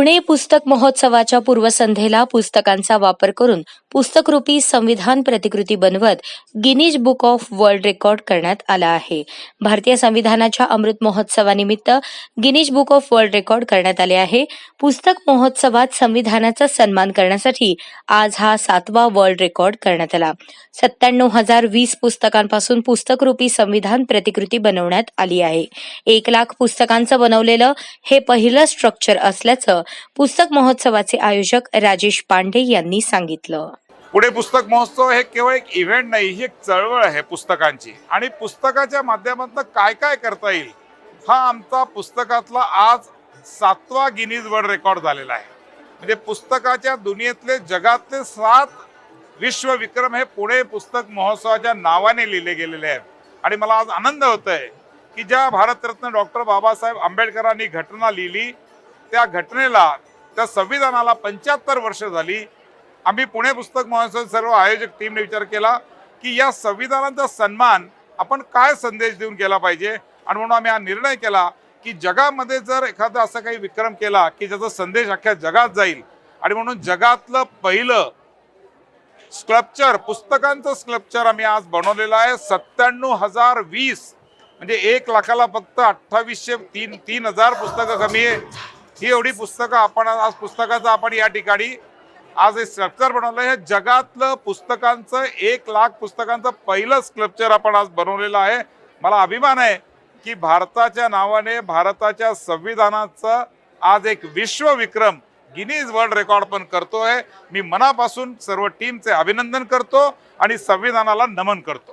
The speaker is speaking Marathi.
पुणे पुस्तक महोत्सवाच्या पूर्वसंध्येला पुस्तकांचा वापर करून पुस्तकरूपी संविधान प्रतिकृती बनवत Guinness book of world record करण्यात आला आहे. भारतीय संविधानाच्या अमृत महोत्सवानिमित्त Guinness book of world record करण्यात आले आहे. पुस्तक महोत्सवात संविधानाचा सन्मान करण्यासाठी आज हा सातवा वर्ल्ड रेकॉर्ड करण्यात आला. सत्त्याण्णव हजार वीस पुस्तकांपासून पुस्तकरूपी संविधान प्रतिकृती बनवण्यात आली आहे. एक लाख पुस्तकांचं बनवलेलं हे पहिलं स्ट्रक्चर असल्याचं पुस्तक महोत्सवाचे आयोजक राजेश पांडे यांनी सांगितलं. पुढे पुस्तक महोत्सव हे केवळ एक इव्हेंट नाही ही एक चळवळ आहे पुस्तकांची. आणि पुस्तकाच्या माध्यमातून काय काय करता येईल हा आमचा पुस्तकातला आज सातवा गिनीज वर्ल्ड रेकॉर्ड झालेला आहे. म्हणजे पुस्तकाच्या दुनियेतले जगातले सात विश्व विक्रम हे पुणे पुस्तक महोत्सवाच्या नावाने लिहिले गेलेले आहेत. आणि मला आज आनंद होत आहे की ज्या भारतरत्न डॉक्टर बाबासाहेब आंबेडकरांनी घटना लिहिली त्या घटनेला त्या संविधानाला पंच्याहत्तर वर्ष झाली. आम्ही पुणे पुस्तक महोत्सव सर्व आयोजक टीमने विचार केला की या संविधानाचा सन्मान आपण काय संदेश देऊन केला पाहिजे? आणि म्हणून आम्ही हा निर्णय केला की जगामध्ये जर एखादा असा काही विक्रम केला की ज्याचा संदेश अख्ख्या जगात जाईल. आणि म्हणून जगातलं पहिलं स्क्लप्चर पुस्तकांचं स्क्लप्चर आम्ही आज बनवलेलं आहे. सत्त्याण्णव हजार वीस म्हणजे एक लाखाला फक्त अठ्ठावीसशे तीन तीन हजार पुस्तकं कमी आहे. ही एवढी पुस्तकं आपण आज पुस्तकाचं आपण या ठिकाणी आज हे स्ट्रक्चर बनवलं. हे जगातलं पुस्तकांचं एक लाख पुस्तकांचं पहिलं स्क्लप्चर आपण आज बनवलेलं आहे. मला अभिमान आहे की भारताच्या नावाने भारताच्या संविधानाचं आज एक विश्वविक्रम गिनीज वर्ल्ड रेकॉर्ड पण करतोय. मी मनापासून सर्व टीमचे अभिनंदन करतो आणि संविधानाला नमन करतो.